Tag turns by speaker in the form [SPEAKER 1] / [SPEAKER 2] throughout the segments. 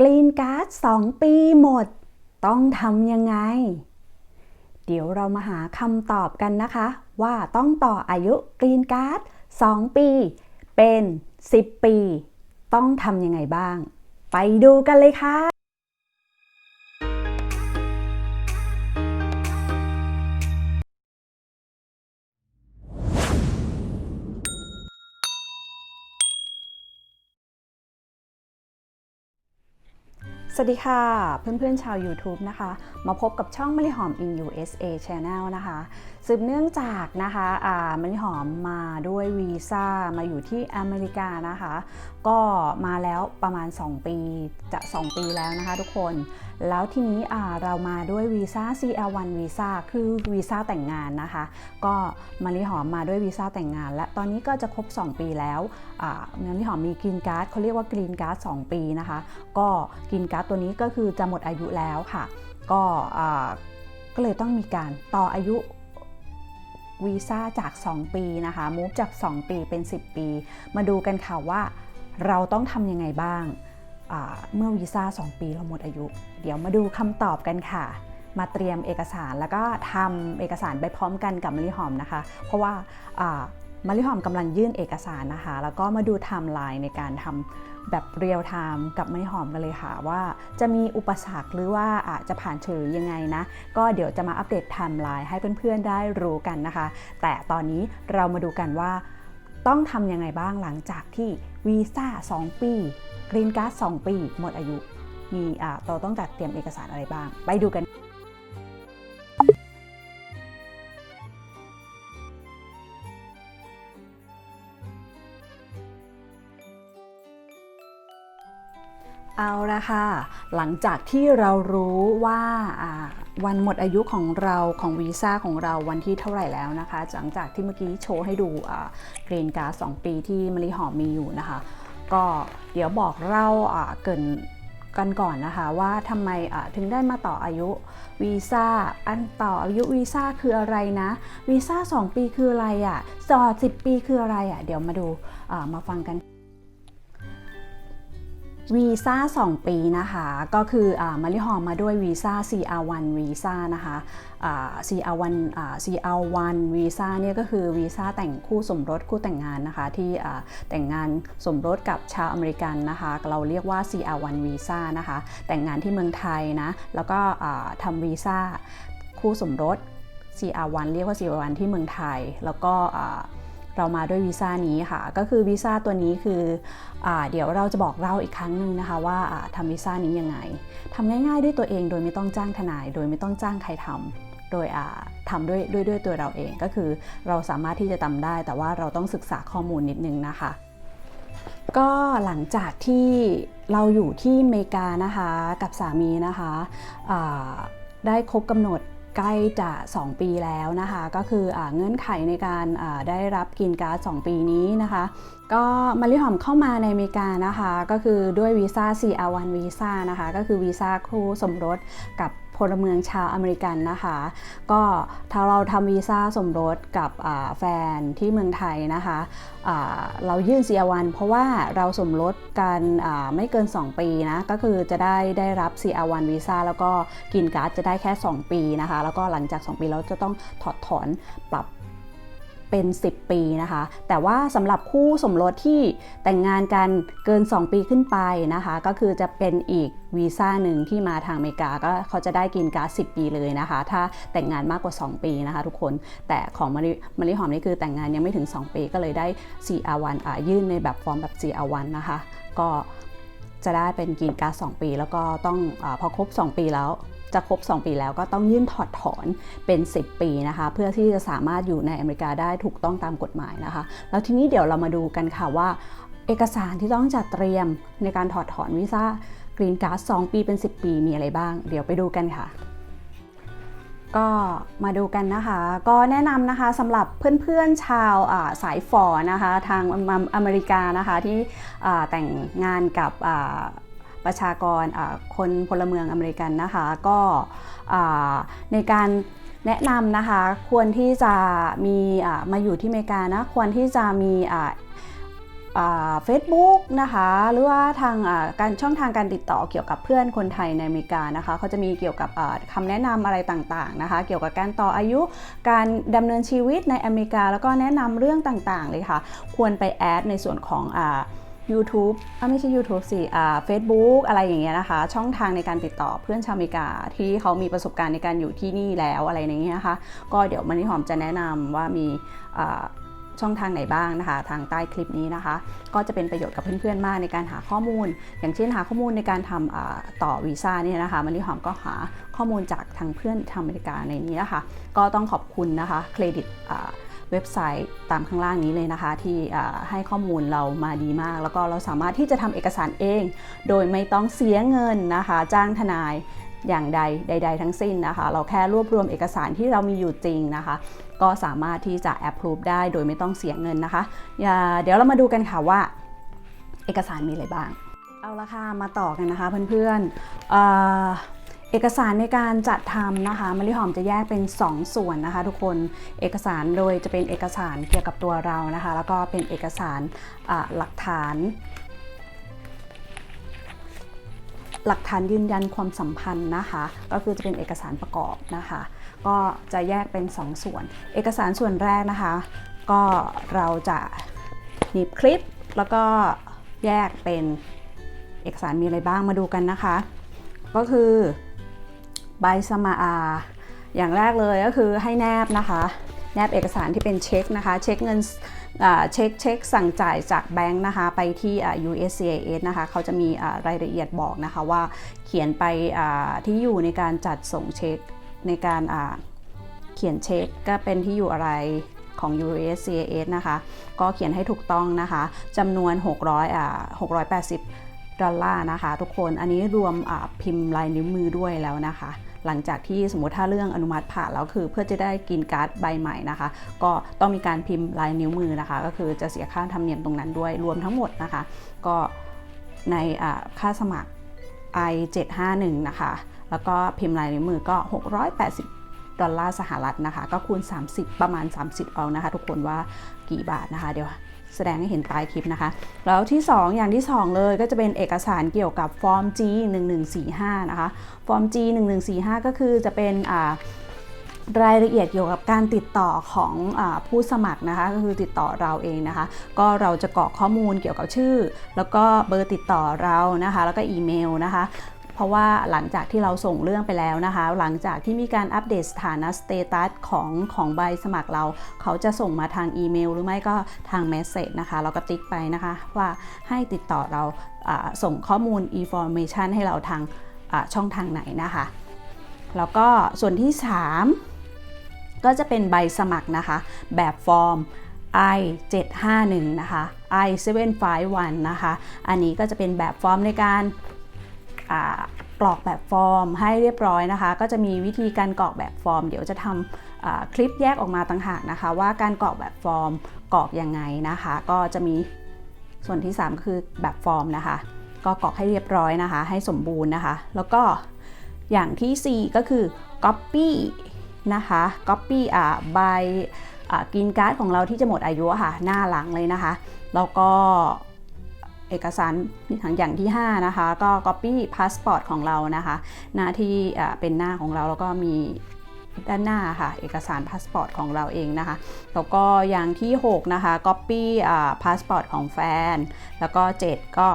[SPEAKER 1] กรีนการ์ด2 ปีหมด ต้องทำยังไง เดี๋ยวเรามาหาคำตอบกันนะคะ ว่าต้องต่ออายุกรีนการ์ด2 ปี เป็น 10 ปี ต้องทำยังไงบ้าง ไปดูกันเลยค่ะ วัสดีค่ะ เพื่อนๆชาว YouTube นะคะ มาพบกับช่องมะลิหอม in USA Channel นะคะ สืบเนื่องจากนะคะอ่ามะลิหอมมาด้วยวีซ่ามาอยู่ที่อเมริกานะคะก็มาแล้วประมาณ 2 ปีจะ 2 ปีแล้วนะคะทุกคน แล้วทีนี้เรามาด้วยวีซ่า CL1 วีซ่าคือวีซ่าแต่งงานนะคะ ก็มะลิหอมมาด้วยวีซ่าแต่งงาน และตอนนี้ก็จะครบ 2 ปีแล้วอ่ามะลิหอมมีกรีนการ์ดเขาเรียกว่ากรีนการ์ด2ปีนะคะ ก็กรีนการ์ดตัวนี้ก็คือจะหมดอายุแล้วค่ะ ก็ก็เลยต้องมีการต่ออายุวีซ่าจาก 2 ปีนะคะมูฟจาก 2 ปีเป็น 10 ปี มาดูกันค่ะว่า เราต้องทำยังไงบ้าง เมื่อวีซ่า 2 ปีเราหมดอายุ เดี๋ยวมาดูคำตอบกันค่ะ มาเตรียมเอกสารแล้วก็ทำเอกสารไปพร้อมกันกับมะลิหอมนะคะ เพราะว่าอ่ามะลิหอมกำลังยื่นเอกสารนะคะ แล้วก็มาดูไทม์ไลน์ในการทำแบบเรียลไทม์กับมะลิหอมกันเลยค่ะว่าจะมีอุปสรรคหรือว่าอาจจะผ่านเฉยยังไงนะ ก็เดี๋ยวจะมาอัปเดตไทม์ไลน์ให้เพื่อนๆได้รู้กันนะคะ แต่ตอนนี้เรามาดูกันว่าต้องทำยังไงบ้างหลังจากที่ วีซ่า2 ปีกรีนการ์ด2 ปี หมดอายุ มีอ่าเราต้องจัดเตรียมเอกสารอะไรบ้าง ไปดูกันเอาละค่ะ หลังจากที่เรารู้ว่าอ่า วันหมดอายุของเราของวีซ่าของเราวันที่เท่าไหร่แล้วนะคะ หลังจากที่เมื่อกี้โชว์ให้ดูกรีนการ์ด2ปีที่มะลิหอมมีอยู่นะคะ ก็เดี๋ยวบอกเล่าเกินกันก่อนนะคะว่าทำไมถึงได้มาต่ออายุวีซ่าอันต่ออายุวีซ่าคืออะไรนะวีซ่า2 ปีคืออะไรอะ่ะต่อ10 ปีคืออะไรอะ่ะเดี๋ยวมาดูมาฟังกัน วีซ่า2 ปีนะคะ ก็คืออมาริหอมมาด้วยวีซ่า CR1 วีซ่านะคะ CR1 อ่า CR1 วีซ่าเนี่ยก็คือวีซ่าแต่งคู่สมรสคู่แต่งงานนะคะ ที่แต่งงานสมรสกับชาวอเมริกันนะคะ เราเรียกว่า CR1 วีซ่านะคะ แต่งงานที่เมืองไทยนะ แล้วก็ทำวีซ่าคู่สมรส CR1 เรียกว่า CR1 ที่เมืองไทย แล้วก็ เรามาด้วยวีซ่านี้ค่ะ ก็คือวีซ่าตัวนี้คืออเดี๋ยวเราจะบอกเล่าอีกครั้งหนึ่งนะคะว่าอ่าทำวีซ่านี้ยังไงทำง่ายๆด้วยตัวเองโดยไม่ต้องจ้างทนาย โดยไม่ต้องจ้างใครทำโดยอ่าทำด้วยด้วยด้วยตัวเราเองก็คือเราสามารถที่จะทำได้ แต่ว่าเราต้องศึกษาข้อมูลนิดนึงนะคะก็หลังจากที่เราอยู่ที่อเมริกานะคะกับสามีนะคะได้ครบกำหนด ใกล้จะ 2 ปีแล้วนะคะ ก็คืออเงื่อนไขในการได้รับกินการ์ด 2 ปีนี้นะคะ ก็มาริหอมเข้ามาในอเมริกานะคะ ก็คือด้วยวีซ่า CR1 วีซ่านะคะ ก็คือวีซ่าคู่สมรสกับ ลเมืองชาวอเมริกันนะคะ ก็ถ้าเราทำวีซ่าสมรสกับแฟนที่เมืองไทยนะคะเรายื่น CR1 เพราะว่าเราสมรสกันไม่เกิน 2 ปีนะ ก็คือจะได้ได้รับ CR1 วีซ่าแล้วก็กินการ์ดจะได้แค่ 2 ปีนะคะ แล้วก็หลังจาก 2 ปีเราจะต้องถอดถอนปรับ เป็น 10 ปีนะคะ แต่ว่าสำหรับคู่สมรสที่แต่งงานกันเกิน 2 ปีขึ้นไปนะคะ ก็คือจะเป็นอีกวีซ่าหนึ่งที่มาทางอเมริกาก็เขาจะได้กินการ์ด10 ปีเลยนะคะ ถ้าแต่งงานมากกว่า 2 ปีนะคะ ทุกคนแต่ของมาริมาริหอมนี่คือแต่งงานยังไม่ถึง 2 ปีก็เลยได้ CR1 อ่ายื่นในแบบฟอร์มแบบ CR1 นะคะ ก็จะได้เป็นกินการ์ด2ปี แล้วก็ต้องอพอครบ 2 ปีแล้ว จะครบ 2 ปีแล้วก็ต้องยื่นถอดถอนเป็น 10 ปีนะคะ เพื่อที่จะสามารถอยู่ในอเมริกาได้ถูกต้องตามกฎหมายนะคะ แล้วทีนี้เดี๋ยวเรามาดูกันค่ะว่า เอกสารที่ต้องจัดเตรียมในการถอดถอนวีซ่ากรีนการ์ด2ปีเป็น 10 ปีมีอะไรบ้าง เดี๋ยวไปดูกันค่ะก็มาดูกันนะคะ ก็แนะนำนะคะสำหรับเพื่อนๆชาวอ่าสายฝอนะคะ ทางอเมริกานะคะที่แต่งงานกับ ประชากรคนพลเมืองอเมริกันนะคะก็ในการแนะนำนะคะควรที่จะมีมาอยู่ที่อเมริกานะควรที่จะมีเฟซบุ๊กนะคะหรือว่าทางการช่องทางการติดต่อเกี่ยวกับเพื่อนคนไทยในอเมริกานะคะเขาจะมีเกี่ยวกับอ่าคำแนะนำอะไรต่างๆนะคะ เกี่ยวกับการต่ออายุการดำเนินชีวิตในอเมริกา แล้วก็แนะนำเรื่องต่างๆเลยค่ะ ควรไปแอดในส่วนของอ YouTube อะไม่ใช่ YouTube สิอ่า Facebook อะไรอย่างเงี้ยนะคะ ช่องทางในการติดต่อเพื่อนชาวอเมริกาที่เขามีประสบการณ์ในการอยู่ที่นี่แล้วอะไรอย่างเงี้ยนะคะก็เดี๋ยวมันนี่หอมจะแนะนำว่ามีอ่าช่องทางไหนบ้างนะคะ ทางใต้คลิปนี้นะคะ ก็จะเป็นประโยชน์กับเพื่อนๆมากในการหาข้อมูล อย่างเช่นหาข้อมูลในการทำต่อวีซ่าเนี่ยนะคะมันนี่หอมก็หาข้อมูลจากทางเพื่อนชาวอเมริกาในนี้นะคะ ก็ต้องขอบคุณนะคะเครดิต เว็บไซต์ตามข้างล่างนี้เลยนะคะ ที่ให้ข้อมูลเรามาดีมาก แล้วก็เราสามารถที่จะทำเอกสารเอง โดยไม่ต้องเสียเงินนะคะ จ้างทนายอย่างใดใด ๆ ทั้งสิ้นนะคะ เราแค่รวบรวมเอกสารที่เรามีอยู่จริงนะคะ ก็สามารถที่จะแอปพรูฟได้โดยไม่ต้องเสียเงินนะคะ เดี๋ยวเรามาดูกันค่ะว่า เอกสารมีอะไรบ้าง เอาละค่ะมาต่อกันนะคะเพื่อนๆ เอกสารในการจัดทำนะคะมะลิหอมจะแยกเป็น 2 ส่วนนะคะ ทุกคนเอกสารโดยจะเป็นเอกสารเกี่ยวกับตัวเรานะคะ แล้วก็เป็นเอกสารหลักฐาน หลักฐานยืนยันความสัมพันธ์นะคะ ก็คือจะเป็นเอกสารประกอบนะคะ ก็จะแยกเป็น 2 ส่วน เอกสารส่วนแรกนะคะ ก็เราจะหนีบคลิป แล้วก็แยกเป็นเอกสารมีอะไรบ้างมาดูกันนะคะก็คือ ใบสมาอา อย่างแรกเลยก็คือให้แนบนะคะ แนบเอกสารที่เป็นเช็คนะคะ เช็คเงินอ่าเช็คเช็คสั่งจ่ายจากแบงค์นะคะ ไปที่อ่า USCIS นะคะ เขาจะมีอ่ารายละเอียดบอกนะคะว่าเขียนไปอ่าที่อยู่ในการจัดส่งเช็คในการอ่าเขียนเช็คก็เป็นที่อยู่อะไรของ USCIS นะคะ ก็เขียนให้ถูกต้องนะคะจำนวน 600อ่า680 ดอลลาร์นะคะ ทุกคนอันนี้รวมอ่าพิมพ์ลายนิ้วมือด้วยแล้วนะคะ หลังจากที่สมมติถ้าเรื่องอนุมัติผ่านแล้วคือ เพื่อจะได้กินการ์ดใบใหม่นะคะ ก็ต้องมีการพิมพ์ลายนิ้วมือนะคะ ก็คือจะเสียค่าธรรมเนียมตรงนั้นด้วยรวมทั้งหมดนะคะ ก็ในค่าสมัคร i 751 นะคะ แล้วก็พิมพ์ลายนิ้วมือก็ 680ดอลลาร์สหรัฐนะคะ ก็คูณ 30 ประมาณ 30 เอานะคะ ทุกคนว่ากี่บาทนะคะ เดี๋ยว แสดงให้เห็นใต้คลิปนะคะ แล้วที่ 2 อย่างที่ 2 เลยก็จะเป็นเอกสารเกี่ยวกับฟอร์ม G 1145นะคะ ฟอร์ม G 1145 ก็คือจะเป็นรายละเอียดเกี่ยวกับการติดต่อของอผู้สมัครนะคะก็คือติดต่อเราเองนะคะ ก็เราจะกรอกข้อมูลเกี่ยวกับชื่อ แล้วก็เบอร์ติดต่อเรานะคะ แล้วก็อีเมลนะคะ เพราะว่าหลังจากที่เราส่งเรื่องไปแล้วนะคะ หลังจากที่มีการอัปเดตสถานะสเตตัสของของใบสมัครเรา เขาจะส่งมาทางอีเมล หรือไม่ก็ทางเมสเซจนะคะ เราก็ติ๊กไปนะคะว่าให้ติดต่อเราส่งข้อมูล information ให้เราทางช่องทางไหนนะคะ แล้วก็ส่วนที่ 3 ก็จะเป็นใบสมัครนะคะ แบบฟอร์ม I 751นะคะ I 751นะคะ อันนี้ก็จะเป็นแบบฟอร์มในการ กรอกแบบฟอร์มให้เรียบร้อยนะคะ ก็จะมีวิธีการกรอกแบบฟอร์ม เดี๋ยวจะทำคลิปแยกออกมาต่างหากนะคะ ว่าการกรอกแบบฟอร์มกรอกยังไงนะคะ ก็จะมีส่วนที่ 3 ก็คือแบบฟอร์มนะคะ ก็กรอกให้เรียบร้อยนะคะ ให้สมบูรณ์นะคะ แล้วก็อย่างทีสี่4 ก็คือ copy นะคะ copy อ่าใบกินการ์ดของเราที่จะหมดอายุค่ะ หน้าหลังเลยนะคะ แล้วก็ เอกสารอย่างที่ 5 นะคะ ก็ copy passport ของเรานะคะ หน้าที่เป็นหน้าของเราแล้วก็มีด้านหน้าค่ะ เอกสารพาสปอร์ตของเราเองนะคะ แล้วก็อย่างที่ 6 นะคะ copy พาสปอร์ตของแฟน แล้วก็ 7 ก็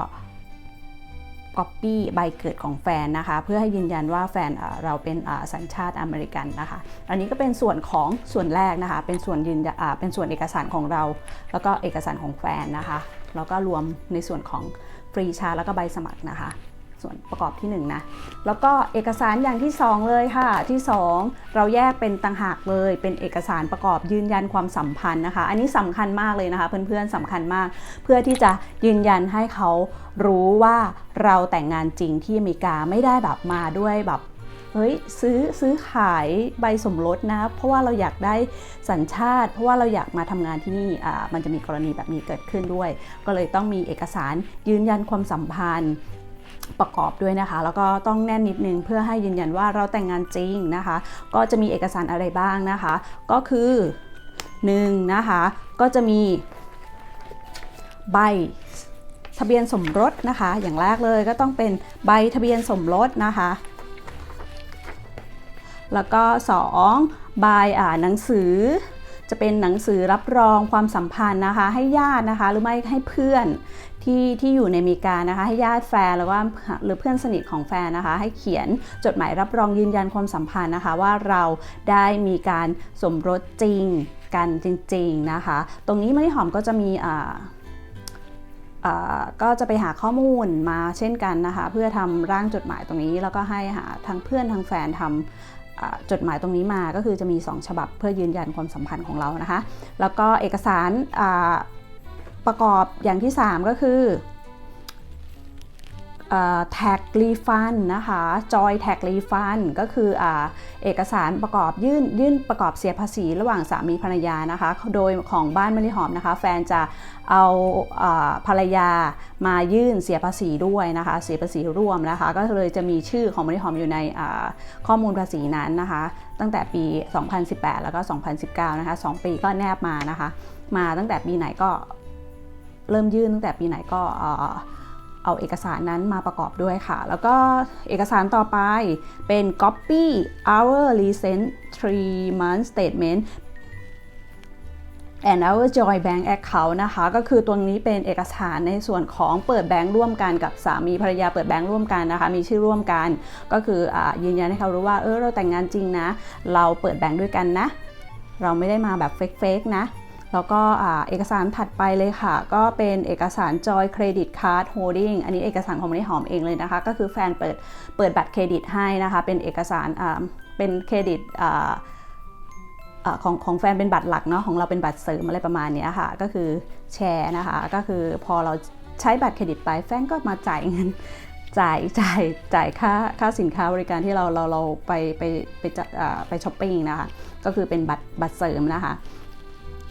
[SPEAKER 1] copy ใบเกิดของแฟนนะคะ เพื่อให้ยืนยันว่าแฟนเราเป็นสัญชาติอเมริกันนะคะ อันนี้ก็เป็นส่วนของส่วนแรกนะคะ เป็นส่วนยืนเป็นส่วนเอกสารของเรา แล้วก็เอกสารของแฟนนะคะ แล้วก็รวมในส่วนของฟรีชาแล้วก็ใบสมัครนะคะ ส่วนประกอบที่1นงนะแล้วก็เอกสารอย่างที่ 2 เลยค่ะ ที่ 2 เราแยกเป็นต่างหากเลยเป็นเอกสารประกอบยืนยันความสัมพันธ์นะคะ อันนี้สำคัญมากเลยนะคะ เพื่อนๆสำคัญมาก เพื่อที่จะยืนยันให้เขารู้ว่าเราแต่งงานจริงที่อเมริกาไม่ได้แบบมาด้วยแบบ เฮ้ยซื้อซื้อขายใบสมรสนะ เพราะว่าเราอยากได้สัญชาติ เพราะว่าเราอยากมาทำงานที่นี่อ่ามันจะมีกรณีแบบนี้เกิดขึ้นด้วย ก็เลยต้องมีเอกสารยืนยันความสัมพันธ์ประกอบด้วยนะคะ แล้วก็ต้องแน่นนิดนึงเพื่อให้ยืนยันว่าเราแต่งงานจริงนะคะ ก็จะมีเอกสารอะไรบ้างนะคะ ก็คือ1นะคะก็จะมีใบทะเบียนสมรสนะคะ อย่างแรกเลยก็ต้องเป็นใบทะเบียนสมรสนะคะ แล้วก็ 2 ใบอ่านหนังสือ จะเป็นหนังสือรับรองความสัมพันธ์นะคะ ให้ญาตินะคะ หรือไม่ให้เพื่อนที่ที่อยู่ในอเมริกานะคะ ให้ญาติแฟนหรือว่าหรือเพื่อนสนิทของแฟนนะคะ ให้เขียนจดหมายรับรองยืนยันความสัมพันธ์นะคะ ว่าเราได้มีการสมรสจริงกันจริง ๆนะคะ ตรงนี้มะลิหอมก็จะมีอ่าอ่าก็จะไปหาข้อมูลมาเช่นกันนะคะ เพื่อทำร่างจดหมายตรงนี้ แล้วก็ให้หาทางเพื่อนทางแฟนทำอ่า จดหมายตรงนี้มาก็คือจะมี 2 ฉบับเพื่อยืนยันความสัมพันธ์ของเรานะคะ แล้วก็เอกสารประกอบอย่างที่ 3 ก็คือ แท็กรีฟันนะคะจอยแท็กรีฟันก็คืออเอกสารประกอบยื่นยื่นประกอบเสียภาษีระหว่างสามีภรรยานะคะโดยของบ้านมะลิหอมนะคะ แฟนจะเอาอาภรรยามายื่นเสียภาษีด้วยนะคะ เสียภาษีร่วมนะคะ ก็เลยจะมีชื่อของมะลิหอมอยู่ในข้อมูลภาษีนั้นนะคะ ตั้งแต่ปี 2018 แล้วก็ 2019 นะคะ 2 ปีก็แนบมานะคะ มาตั้งแต่ปีไหนก็เริ่มยื่นตั้งแต่ปีไหนก็ เอาเอกสารนั้นมาประกอบด้วยค่ะ แล้วก็เอกสารต่อไปเป็น copy our recent three month statement and our joint bank account นะคะ ก็คือตัวนี้เป็นเอกสารในส่วนของเปิดแบงค์ร่วมกันกับสามีภรรยาเปิดแบงค์ร่วมกันนะคะ มีชื่อร่วมกัน ก็คืออยืนยันให้เขารู้ว่าเออเราแต่งงานจริงนะ เราเปิดแบงค์ด้วยกันนะ เราไม่ได้มาแบบเฟกๆนะ แล้วก็เอกสารถัดไปเลยค่ะ ก็เป็นเอกสาร Joy Credit Card Holding อันนี้เอกสารของมะลิหอมเองเลยนะคะ ก็คือแฟนเปิดเปิดบัตรเครดิตให้นะคะ เป็นเอกสารเป็นเครดิตของของแฟนเป็นบัตรหลักเนาะของเราเป็นบัตรเสริมอะไรประมาณนี้ค่ะ ก็คือแชร์นะคะ ก็คือพอเราใช้บัตรเครดิตไปแฟนก็มาจ่ายเงินจ่ายจ่ายจ่ายค่าค่าสินค้าบริการที่เราเราเราไปไปไปไปช้อปปิ้งนะคะ ก็คือเป็นบัตรบัตรเสริมนะคะ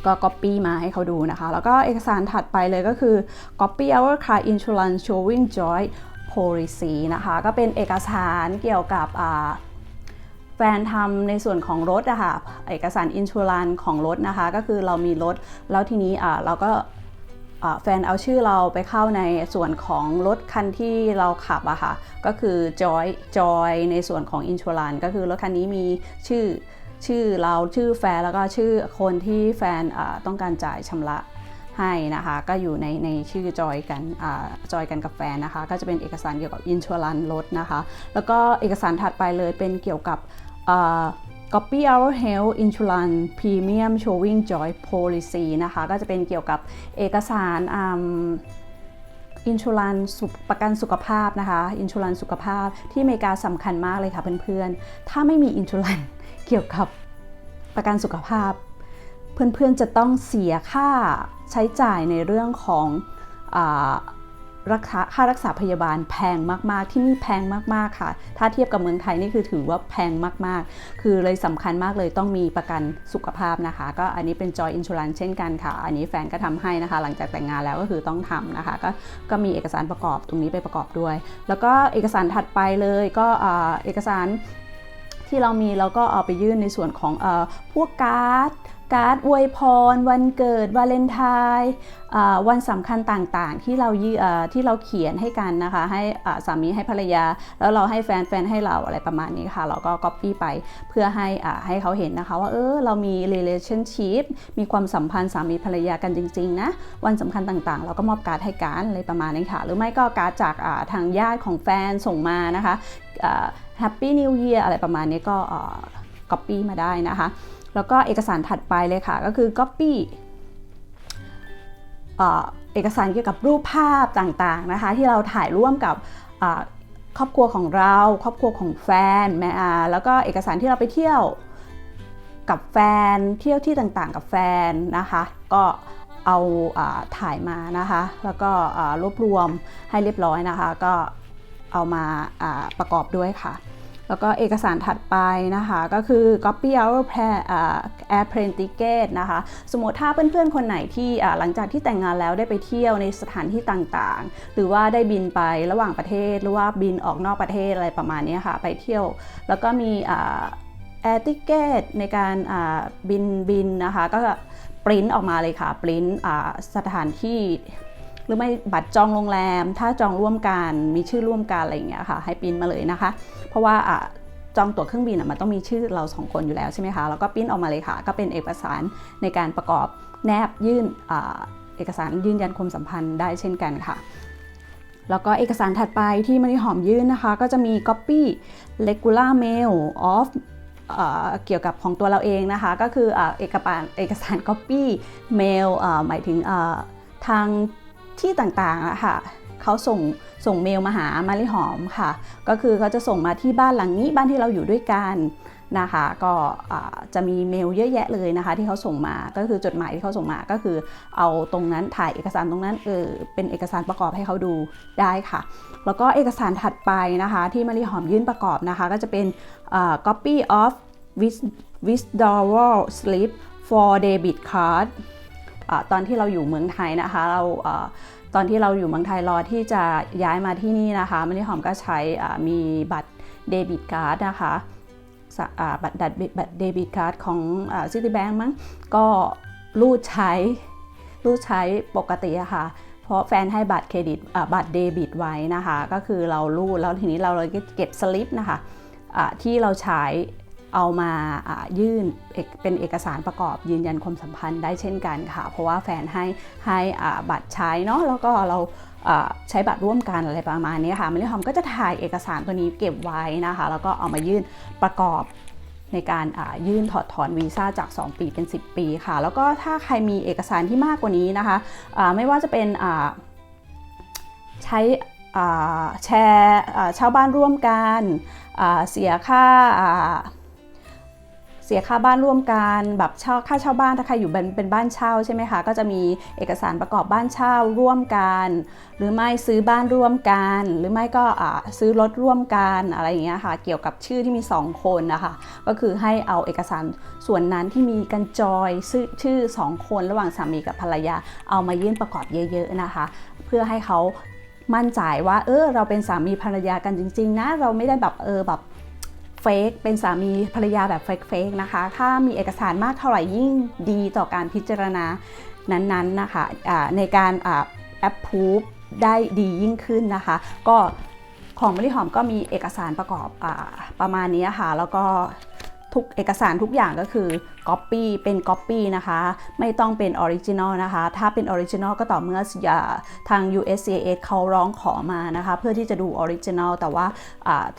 [SPEAKER 1] ก็ copy มาให้เขาดูนะคะ แล้วก็เอกสารถัดไปเลยก็คือ copy our car insurance showing joint policy นะคะ ก็เป็นเอกสารเกี่ยวกับแฟนทำในส่วนของรถอะคะ่ะเอกสารอินชูรันของรถนะคะ ก็คือเรามีรถ แล้วทีนี้เราก็แฟนเอาชื่อเราไปเข้าในส่วนของรถคันที่เราขับอะค่ะ ก็คือ Joy Joy ในส่วนของ i n s u r a n c e ก็คือรถคันนี้มีชื่อ ชื่อเราชื่อแฟนแล้วก็ชื่อคนที่แฟนต้องการจ่ายชำระให้นะคะ ก็อยู่ในในชื่อจอยกันจอยกันกับแฟนนะคะ ก็จะเป็นเอกสารเกี่ยวกับอินชัวรันรถนะคะ แล้วก็เอกสารถัดไปเลยเป็นเกี่ยวกับ Copy Our Health Insurance Premium Showing Joy Policy นะคะ ก็จะเป็นเกี่ยวกับเอกสารอินชูรันประกันสุขภาพนะคะ อินชูรันสุขภาพที่อเมริกาสำคัญมากเลยค่ะเพื่อนๆ ถ้าไม่มีอินชูรัน เกี่ยวกับประกันสุขภาพ เพื่อนๆจะต้องเสียค่าใช้จ่ายในเรื่องของอรักษาค่ารักษาพยาบาลแพงมาก ๆ ที่นี่แพงมาก ๆ ค่ะ ถ้าเทียบกับเมืองไทยนี่คือถือว่าแพงมาก ๆ คือเลยสำคัญมากเลยต้องมีประกันสุขภาพนะคะ ก็อันนี้เป็นจอยอินชูรันเช่นกันค่ะ อันนี้แฟนก็ทำให้นะคะ หลังจากแต่งงานแล้วก็คือต้องทำนะคะ ก็ก็มีเอกสารประกอบตรงนี้ไปประกอบด้วย แล้วก็เอกสารถัดไปเลยก็เอกสาร ที่เรามีเราก็เอาไปยื่นในส่วนของอพวกการ์ดการ์ดอวยพร วันเกิดวาเลนไทน์วันสำคัญต่างๆ ที่เราที่เราเขียนให้กันนะคะ ให้สามีให้ภรรยา แล้วเราให้แฟนแฟนให้เราอะไรประมาณนี้ค่ะ เราก็ก๊อปปี้ไปเพื่อให้ให้เขาเห็นนะคะว่าเออเรามี relationship มีความสัมพันธ์สามีภรรยากันจริง ๆ นะ วันสำคัญต่างๆ เราก็มอบการ์ดให้กันอะไรประมาณนี้ค่ะ หรือไม่ก็การ์ดจากทางญาติของแฟนส่งมานะคะ Happy New Year อะไรประมาณนี้ก็ Copy มาได้นะคะ แล้วก็เอกสารถัดไปเลยค่ะ ก็คือ Copy เอกสารเกี่ยวกับรูปภาพต่างๆนะคะ ที่เราถ่ายร่วมกับครอบครัวของเรา ครอบครัวของแฟนแม่แล้วก็เอกสารที่เราไปเที่ยวกับแฟนเที่ยวที่ต่างๆ กับแฟนนะคะ ก็เอาถ่ายมานะคะ แล้วก็รวบรวมให้เรียบร้อยนะคะ ก็ เอามาประกอบด้วยค่ะ แล้วก็เอกสารถัดไปนะคะก็คือ copy our airplane ticket นะคะ สมมติถ้าเพื่อนๆคนไหนที่หลังจากที่แต่งงานแล้วได้ไปเที่ยวในสถานที่ต่างๆ หรือว่าได้บินไประหว่างประเทศ หรือว่าบินออกนอกประเทศอะไรประมาณนี้ค่ะ ไปเที่ยว แล้วก็มีแอร์ติเกตในการบินบินนะคะ ก็ปริ้นออกมาเลยค่ะ ปริ้นสถานที่ หรือไม่บัตรจองโรงแรม ถ้าจองร่วมกันมีชื่อร่วมกันอะไรอย่างเงี้ยค่ะ ให้ปิ้นมาเลยนะคะ เพราะว่าจองตั๋วเครื่องบินมันต้องมีชื่อเราสองคนอยู่แล้วใช่ไหมคะ แล้วก็ปิ้นออกมาเลยค่ะ ก็เป็นเอกสารในการประกอบแนบยื่นอเอกสารยืนยันความสัมพันธ์ได้เช่นกันค่ะ แล้วก็เอกสารถัดไปที่มณีหอมยื่นนะคะ ก็จะมี copy regular mail of เกี่ยวกับของตัวเราเองนะคะ ก็คือเอ่อเอกสารเอกสาร copy mail หมายถึงทาง ที่ต่างๆอะค่ะเขาส่งส่งเมลมาหามาริหอมค่ะ ก็คือเขาจะส่งมาที่บ้านหลังนี้บ้านที่เราอยู่ด้วยกันนะคะ ก็จะมีเมลเยอะแยะเลยนะคะ ที่เขาส่งมาก็คือจดหมายที่เขาส่งมาก็คือ เอาตรงนั้นถ่ายเอกสารตรงนั้นเออเป็นเอกสารประกอบให้เขาดูได้ค่ะ แล้วก็เอกสารถัดไปนะคะ ที่มาริหอมยื่นประกอบนะคะ ก็จะเป็น copy of withdrawal slip for debit card ตอนที่เราอยู่เมืองไทยนะคะเราอตอนที่เราอยู่เมืองไทยรอที่จะย้ายมาที่นี่นะคะมาริหอมก็ใช้มีบัตรเดบิตการ์ดนะคะบัตรดัดบัตรเดบิตการ์ดของซิตี้แบงก์มั้งก็รูดใช้รูดใช้ปกติอะค่ะเพราะแฟนให้บัตรเครดิตบัตรเดบิตไว้นะคะ ก็คือเรารูดแล้วทีนี้เราเลยเก็บสลิปนะคะอ่าที่เราใช้ เอามายื่นเป็นเอกสารประกอบยืนยันความสัมพันธ์ได้เช่นกันค่ะ เพราะว่าแฟนให้ให้บัตรใช้เนาะแล้วก็เราใช้บัตรร่วมกันอะไรประมาณนี้ค่ะมิลลิหอมก็จะถ่ายเอกสารตัวนี้เก็บไว้นะคะ แล้วก็เอามายื่นประกอบในการยื่นถอดถอนวีซ่าจาก 2 ปีเป็น 10 ปีค่ะ แล้วก็ถ้าใครมีเอกสารที่มากกว่านี้นะคะไม่ว่าจะเป็นใช้แชร์อ่าเช่าบ้านร่วมกันเสียค่า เสียค่าบ้านร่วมกันแบบเช่าค่าเช่าบ้านถ้าใครอยู่เป็นเป็นบ้านเช่าใช่ไหมคะก็จะมีเอกสารประกอบบ้านเช่าร่วมกัน หรือไม่ซื้อบ้านร่วมกัน หรือไม่ก็ซื้อรถร่วมกันอะไรอย่างเงี้ยค่ะ เกี่ยวกับชื่อที่มี 2 คนนะคะก็คือให้เอาเอกสารส่วนนั้นที่มีกันจอยชื่อชื่อ2คนระหว่างสามีกับภรรยาเอามายื่นประกอบเยอะๆนะคะ เพื่อให้เขามั่นใจว่า เออเราเป็นสามีภรรยากันจริง ๆ นะ เราไม่ได้แบบเออแบบ ฟกเป็นสามีภรรยาแบบเฟกๆนะคะ ถ้ามีเอกสารมากเท่าไหร่ยิ่งดีต่อการพิจารณานั้นๆนะคะะในการแอปพูฟได้ดียิ่งขึ้นนะคะ ก็ของมะลิหอมก็มีเอกสารประกอบอประมาณนี้ค่ะ แล้วก็ ทุกเอกสารทุกอย่างก็คือ Copy เป็น Copy นะคะ ไม่ต้องเป็น Original นะคะ ถ้าเป็น Original ก็ต่อเมื่ออาทาง USCIS เขาร้องขอมานะคะ เพื่อที่จะดู Original แต่ว่า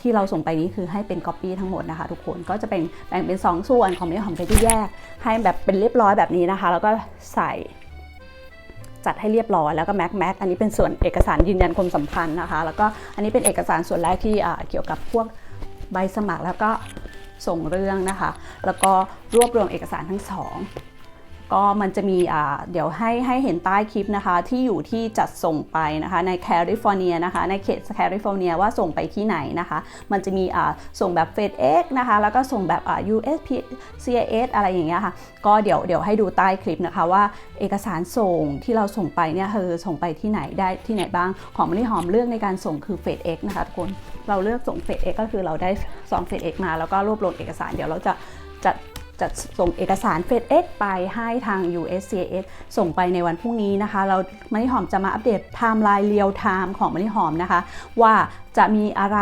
[SPEAKER 1] ที่เราส่งไปนี้คือให้เป็น Copy ทั้งหมดนะคะ ทุกคนก็จะเป็นแบ่งเป็น 2 ส่วนของมลิหอมไปที่แยก ให้แบบเป็นเรียบร้อยแบบนี้นะคะ แล้วก็ใส่จัดให้เรียบร้อยแล้วก็แม็กแม็กอันนี้เป็นส่วนเอกสารยืนยันความสัมพันธ์นะคะ แล้วก็อันนี้เป็นเอกสารส่วนแรกที่เกี่ยวกับพวกใบสมัครแล้วก็ ส่งเรื่องนะคะ แล้วก็รวบรวมเอกสารทั้งสอง ก็มันจะมีเดี๋ยวให้ให้เห็นใต้คลิปนะคะ ที่อยู่ที่จัดส่งไปนะคะในแคลิฟอร์เนียนะคะในเขตแคลิฟอร์เนียว่าส่งไปที่ไหนนะคะ มันจะมีส่งแบบ FedEx นะคะแล้วก็ส่งแบบอ่า USPCIS อะไรอย่างเงี้ยค่ะ ก็เดี๋ยวเดี๋ยวให้ดูใต้คลิปนะคะว่าเอกสารส่งที่เราส่งไปเนี่ยเธอส่งไปที่ไหนได้ที่ไหนบ้างของมะลิหอมเลือกในการส่งคือ FedEx นะคะทุกคนเราเลือกส่ง FedEx ก็คือเราได้ซอง FedEx มาแล้วก็รวบรวมเอกสารเดี๋ยวเราจะจะ จะส่งเอกสาร FedEx ไปให้ทาง USCIS ส่งไปในวันพรุ่งนี้นะคะ เรามะลิหอมจะมาอัปเดตไทม์ไลน์เรียลไทม์ของมะลิหอมนะคะ ว่าจะมีอะไร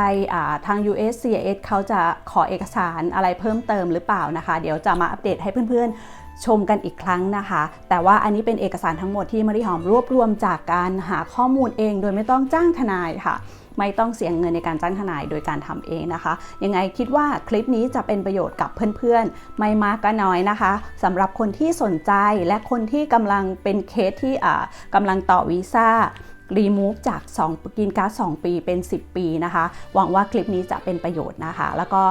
[SPEAKER 1] ทาง USCIS เขาจะขอเอกสารอะไรเพิ่มเติมหรือเปล่านะคะ เดี๋ยวจะมาอัปเดตให้เพื่อนๆ ชมกันอีกครั้งนะคะ แต่ว่าอันนี้เป็นเอกสารทั้งหมดที่มะลิหอมรวบรวมจากการหาข้อมูลเอง โดยไม่ต้องจ้างทนายค่ะ ไม่ต้องเสียเงินในการจ้างทนายโดยการทำเองนะคะ ยังไงคิดว่าคลิปนี้จะเป็นประโยชน์กับเพื่อนๆ ไม่มากก็น้อยนะคะสำหรับคนที่สนใจและคนที่กำลังเป็นเคสที่อ่ากำลังต่อวีซ่า รีมูฟจาก 2 กินการ์ด2ปีเป็น 10 ปีนะคะ หวังว่าคลิปนี้จะเป็นประโยชน์นะคะ แล้วก็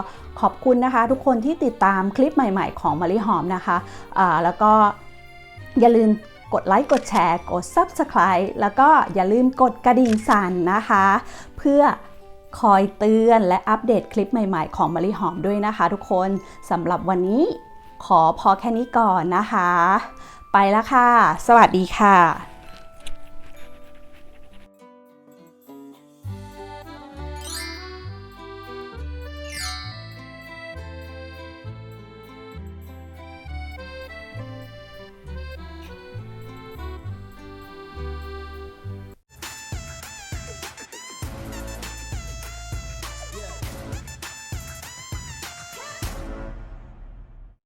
[SPEAKER 1] ขอบคุณนะคะ ทุกคนที่ติดตามคลิปใหม่ๆ ของมาริหอมนะคะอ่าแล้วก็อย่าลืมกดไลค์กดแชร์ กด Subscribe แล้วก็อย่าลืมกดกระดิ่งสั่นนะคะ เพื่อคอยเตือนและอัปเดตคลิปใหม่ๆ ของมาริหอมด้วยนะคะทุกคนสำหรับวันนี้ขอพอแค่นี้ก่อนนะคะ ไปแล้วค่ะ สวัสดีค่ะ